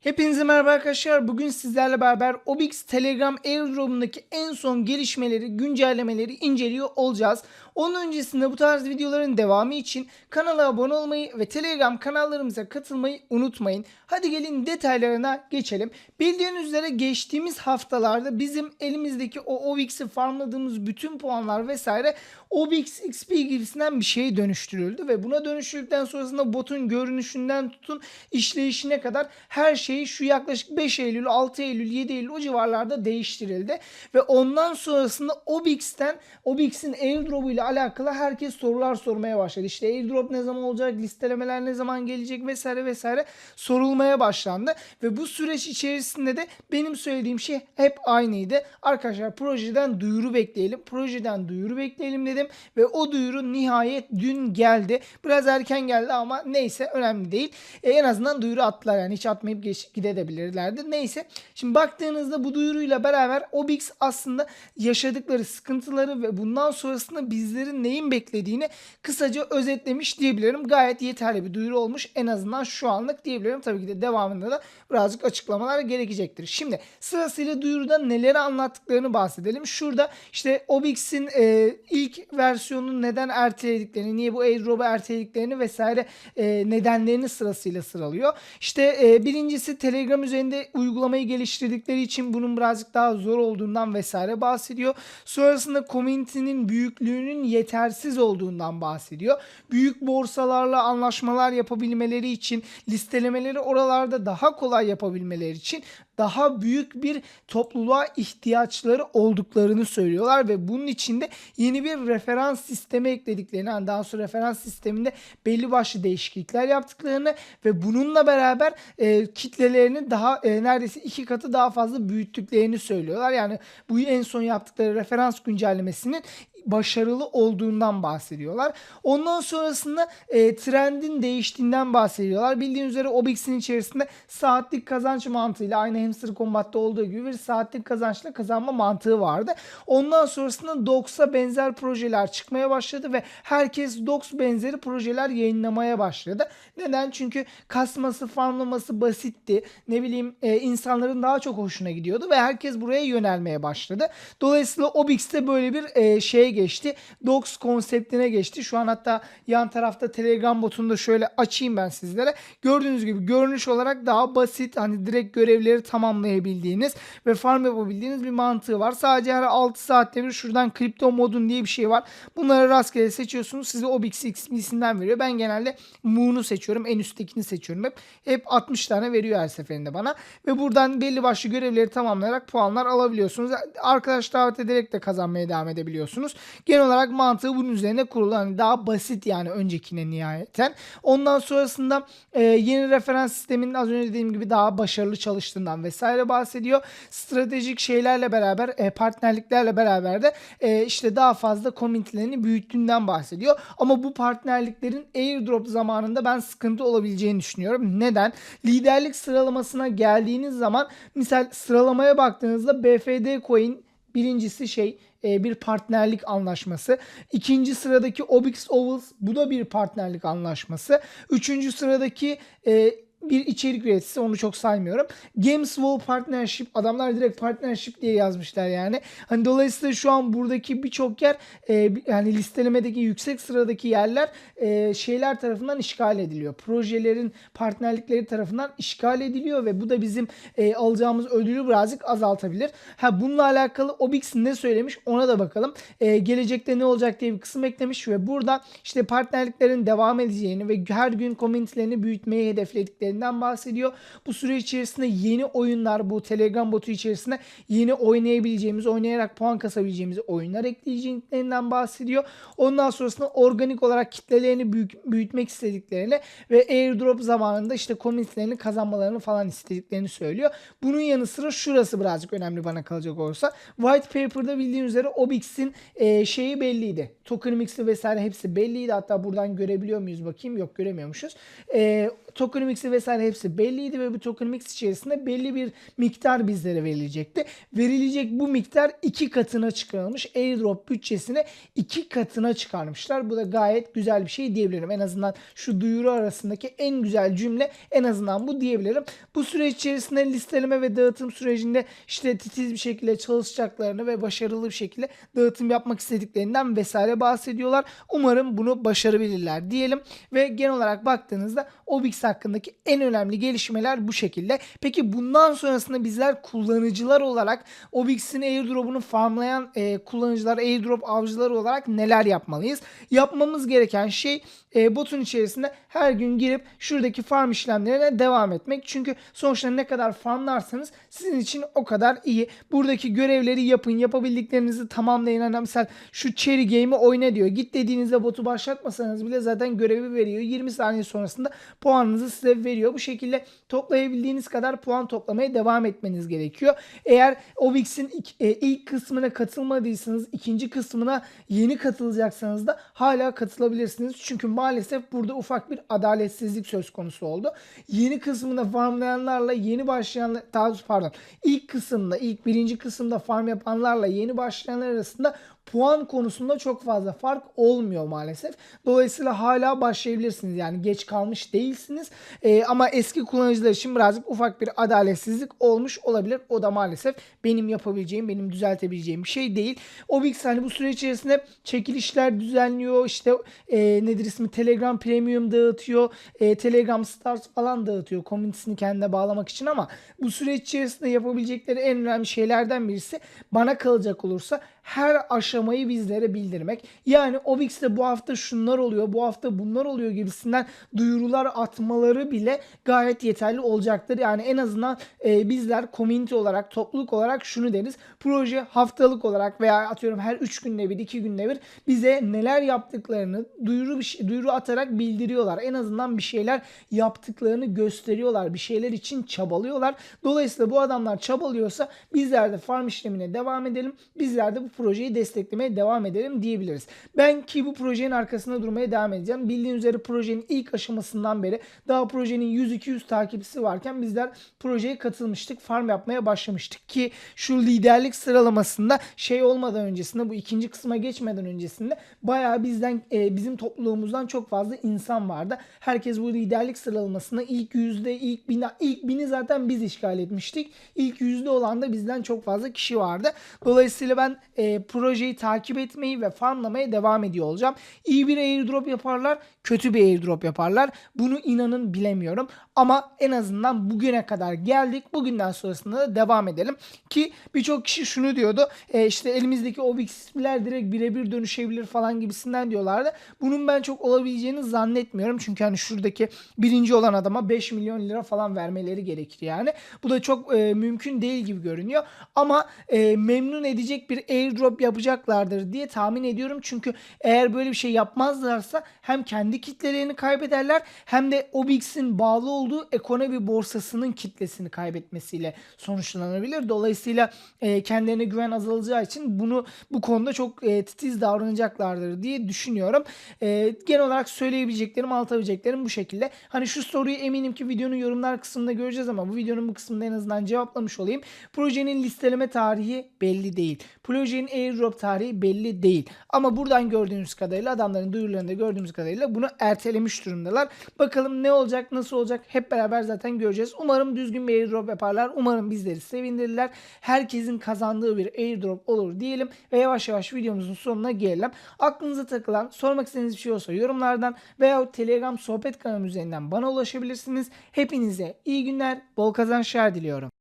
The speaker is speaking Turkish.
Hepinize merhaba arkadaşlar. Bugün sizlerle beraber Obix Telegram Airdrop'undaki en son gelişmeleri, güncellemeleri inceliyor olacağız. Onun öncesinde bu tarz videoların devamı için kanala abone olmayı ve Telegram kanallarımıza katılmayı unutmayın. Hadi gelin detaylarına geçelim. Bildiğiniz üzere geçtiğimiz haftalarda bizim elimizdeki o Obix'i farmladığımız bütün puanlar vesaire Obix XP gibisinden bir şeye dönüştürüldü ve buna dönüştürdükten sonrasında botun görünüşünden tutun işleyişine kadar her şey şu yaklaşık 5 Eylül, 6 Eylül, 7 Eylül o civarlarda değiştirildi ve ondan sonrasında Obix'ten Obix'in airdrop'u ile alakalı herkes sorular sormaya başladı. İşte airdrop ne zaman olacak, listelemeler ne zaman gelecek vesaire vesaire sorulmaya başlandı ve bu süreç içerisinde de benim söylediğim şey hep aynıydı. Arkadaşlar projeden duyuru bekleyelim. Projeden duyuru bekleyelim dedim ve o duyuru nihayet dün geldi. Biraz erken geldi ama neyse önemli değil. E, en azından duyuru attılar yani hiç atmayıp geç, gidebilirlerdi. Neyse şimdi baktığınızda bu duyuruyla beraber Obix aslında yaşadıkları sıkıntıları ve bundan sonrasında bizlerin neyin beklediğini kısaca özetlemiş diyebilirim. Gayet yeterli bir duyuru olmuş en azından şu anlık diyebilirim. Tabii ki de devamında da birazcık açıklamalar gerekecektir. Şimdi sırasıyla duyuruda neleri anlattıklarını bahsedelim. Şurada işte Obix'in e, ilk versiyonunu neden ertelediklerini, niye bu airdrop'u ertelediklerini vesaire e, nedenlerini sırasıyla sıralıyor. İşte e, birincisi Telegram üzerinde uygulamayı geliştirdikleri için bunun birazcık daha zor olduğundan vesaire bahsediyor. Sonrasında community'nin büyüklüğünün yetersiz olduğundan bahsediyor. Büyük borsalarla anlaşmalar yapabilmeleri için listelemeleri oralarda daha kolay yapabilmeleri için daha büyük bir topluluğa ihtiyaçları olduklarını söylüyorlar ve bunun içinde yeni bir referans sistemi eklediklerini, yani daha sonra referans sisteminde belli başlı değişiklikler yaptıklarını ve bununla beraber e, kitlelerini daha e, neredeyse iki katı daha fazla büyüttüklerini söylüyorlar. Yani bu en son yaptıkları referans güncellemesinin başarılı olduğundan bahsediyorlar. Ondan sonrasında e, trendin değiştiğinden bahsediyorlar. Bildiğiniz üzere Obix'in içerisinde saatlik kazanç mantığıyla aynı Hamster Combat'ta olduğu gibi bir saatlik kazançla kazanma mantığı vardı. Ondan sonrasında Dox'a benzer projeler çıkmaya başladı ve herkes Dox benzeri projeler yayınlamaya başladı. Neden? Çünkü kasması, farmlaması basitti. Ne bileyim e, insanların daha çok hoşuna gidiyordu ve herkes buraya yönelmeye başladı. Dolayısıyla Obix'te böyle bir e, şeye geçti. Docs konseptine geçti. Şu an hatta yan tarafta Telegram botunu da şöyle açayım ben sizlere. Gördüğünüz gibi görünüş olarak daha basit hani direkt görevleri tamamlayabildiğiniz ve farm yapabildiğiniz bir mantığı var. Sadece her 6 saatte bir şuradan kripto modun diye bir şey var. Bunları rastgele seçiyorsunuz. Size Obix XP'sinden veriyor. Ben genelde Moon'u seçiyorum. En üsttekini seçiyorum hep. Hep 60 tane veriyor her seferinde bana. Ve buradan belli başlı görevleri tamamlayarak puanlar alabiliyorsunuz. Arkadaş davet ederek de kazanmaya devam edebiliyorsunuz. Genel olarak mantığı bunun üzerine kurulu. Hani daha basit yani öncekine nihayeten. Ondan sonrasında e, yeni referans sisteminin az önce dediğim gibi daha başarılı çalıştığından vesaire bahsediyor. Stratejik şeylerle beraber e, partnerliklerle beraber de e, işte daha fazla komünitelerini büyüttüğünden bahsediyor. Ama bu partnerliklerin airdrop zamanında ben sıkıntı olabileceğini düşünüyorum. Neden? Liderlik sıralamasına geldiğiniz zaman misal sıralamaya baktığınızda BFD coin birincisi şey e, bir partnerlik anlaşması. İkinci sıradaki Obix Ovals bu da bir partnerlik anlaşması. Üçüncü sıradaki e, bir içerik üreticisi onu çok saymıyorum. Games Wall Partnership adamlar direkt partnership diye yazmışlar yani. Hani dolayısıyla şu an buradaki birçok yer e, yani listelemedeki yüksek sıradaki yerler e, şeyler tarafından işgal ediliyor. Projelerin partnerlikleri tarafından işgal ediliyor ve bu da bizim e, alacağımız ödülü birazcık azaltabilir. Ha bununla alakalı Obix ne söylemiş ona da bakalım. E, gelecekte ne olacak diye bir kısım eklemiş ve burada işte partnerliklerin devam edeceğini ve her gün komünitelerini büyütmeyi hedeflediklerini içeriklerinden bahsediyor. Bu süre içerisinde yeni oyunlar bu Telegram botu içerisinde yeni oynayabileceğimiz, oynayarak puan kasabileceğimiz oyunlar ekleyeceklerinden bahsediyor. Ondan sonrasında organik olarak kitlelerini büyük, büyütmek istediklerini ve airdrop zamanında işte komünitelerini kazanmalarını falan istediklerini söylüyor. Bunun yanı sıra şurası birazcık önemli bana kalacak olursa. White Paper'da bildiğiniz üzere Obix'in e, şeyi belliydi. Token mix'i vesaire hepsi belliydi. Hatta buradan görebiliyor muyuz bakayım? Yok göremiyormuşuz. E, tokenomics'i vesaire hepsi belliydi ve bu tokenomics içerisinde belli bir miktar bizlere verilecekti. Verilecek bu miktar iki katına çıkarılmış. Airdrop bütçesini iki katına çıkarmışlar. Bu da gayet güzel bir şey diyebilirim. En azından şu duyuru arasındaki en güzel cümle en azından bu diyebilirim. Bu süreç içerisinde listeleme ve dağıtım sürecinde işte titiz bir şekilde çalışacaklarını ve başarılı bir şekilde dağıtım yapmak istediklerinden vesaire bahsediyorlar. Umarım bunu başarabilirler diyelim ve genel olarak baktığınızda Obix hakkındaki en önemli gelişmeler bu şekilde. Peki bundan sonrasında bizler kullanıcılar olarak Obix'in airdrop'unu farmlayan e, kullanıcılar, airdrop avcıları olarak neler yapmalıyız? Yapmamız gereken şey e, botun içerisinde her gün girip şuradaki farm işlemlerine devam etmek. Çünkü sonuçta ne kadar farmlarsanız sizin için o kadar iyi. Buradaki görevleri yapın, yapabildiklerinizi tamamlayın. Hani mesela şu cherry game'i oyna diyor. Git dediğinizde botu başlatmasanız bile zaten görevi veriyor. 20 saniye sonrasında puanınızı size veriyor. Bu şekilde toplayabildiğiniz kadar puan toplamaya devam etmeniz gerekiyor. Eğer Obix'in ilk, e, ilk kısmına katılmadıysanız ikinci kısmına yeni katılacaksanız da hala katılabilirsiniz. Çünkü maalesef burada ufak bir adaletsizlik söz konusu oldu. Yeni kısmında farmlayanlarla yeni başlayanlar daha pardon ilk kısımda ilk birinci kısımda farm yapanlarla yeni başlayanlar arasında puan konusunda çok fazla fark olmuyor maalesef. Dolayısıyla hala başlayabilirsiniz. Yani geç kalmış değilsiniz. Ee, ama eski kullanıcılar için birazcık ufak bir adaletsizlik olmuş olabilir. O da maalesef benim yapabileceğim, benim düzeltebileceğim bir şey değil. Obix hani bu süre içerisinde çekilişler düzenliyor. İşte e, nedir ismi Telegram Premium dağıtıyor. E, Telegram Stars falan dağıtıyor. Komünitesini kendine bağlamak için ama bu süreç içerisinde yapabilecekleri en önemli şeylerden birisi bana kalacak olursa her aşamayı bizlere bildirmek. Yani Obix'te bu hafta şunlar oluyor, bu hafta bunlar oluyor gibisinden duyurular atmaları bile gayet yeterli olacaktır. Yani en azından e, bizler community olarak, topluluk olarak şunu deriz. Proje haftalık olarak veya atıyorum her 3 günde bir, 2 günde bir bize neler yaptıklarını duyuru bir şey, duyuru atarak bildiriyorlar. En azından bir şeyler yaptıklarını gösteriyorlar. Bir şeyler için çabalıyorlar. Dolayısıyla bu adamlar çabalıyorsa bizler de farm işlemine devam edelim. Bizler de bu projeyi desteklemeye devam edelim diyebiliriz. Ben ki bu projenin arkasında durmaya devam edeceğim. Bildiğiniz üzere projenin ilk aşamasından beri daha projenin 100-200 takipçisi varken bizler projeye katılmıştık. Farm yapmaya başlamıştık ki şu liderlik sıralamasında şey olmadan öncesinde bu ikinci kısma geçmeden öncesinde bayağı bizden e, bizim topluluğumuzdan çok fazla insan vardı. Herkes bu liderlik sıralamasında ilk yüzde ilk bini, ilk bini zaten biz işgal etmiştik. İlk yüzde olan da bizden çok fazla kişi vardı. Dolayısıyla ben e, projeyi takip etmeyi ve farmlamaya devam ediyor olacağım. İyi bir airdrop yaparlar, kötü bir airdrop yaparlar. Bunu inanın bilemiyorum. Ama en azından bugüne kadar geldik. Bugünden sonrasında da devam edelim. Ki birçok kişi şunu diyordu. E, işte elimizdeki OBX'ler direkt birebir dönüşebilir falan gibisinden diyorlardı. Bunun ben çok olabileceğini zannetmiyorum. Çünkü hani şuradaki birinci olan adama 5 milyon lira falan vermeleri gerekir yani. Bu da çok e, mümkün değil gibi görünüyor. Ama e, memnun edecek bir airdrop yapacaklardır diye tahmin ediyorum. Çünkü eğer böyle bir şey yapmazlarsa hem kendi kitlelerini kaybederler hem de OBX'in bağlı olduğu ekonomi borsasının kitlesini kaybetmesiyle sonuçlanabilir. Dolayısıyla e, kendilerine güven azalacağı için bunu bu konuda çok e, titiz davranacaklardır diye düşünüyorum. E, genel olarak söyleyebileceklerim, anlatabileceklerim bu şekilde. Hani şu soruyu eminim ki videonun yorumlar kısmında göreceğiz ama bu videonun bu kısmında en azından cevaplamış olayım. Projenin listeleme tarihi belli değil. Projenin airdrop tarihi belli değil. Ama buradan gördüğünüz kadarıyla adamların duyurularında gördüğümüz kadarıyla bunu ertelemiş durumdalar. Bakalım ne olacak, nasıl olacak hep beraber zaten göreceğiz. Umarım düzgün bir airdrop yaparlar. Umarım bizleri sevindirirler. Herkesin kazandığı bir airdrop olur diyelim ve yavaş yavaş videomuzun sonuna gelelim. Aklınıza takılan, sormak istediğiniz bir şey olsa yorumlardan veya Telegram sohbet kanalı üzerinden bana ulaşabilirsiniz. Hepinize iyi günler, bol kazançlar diliyorum.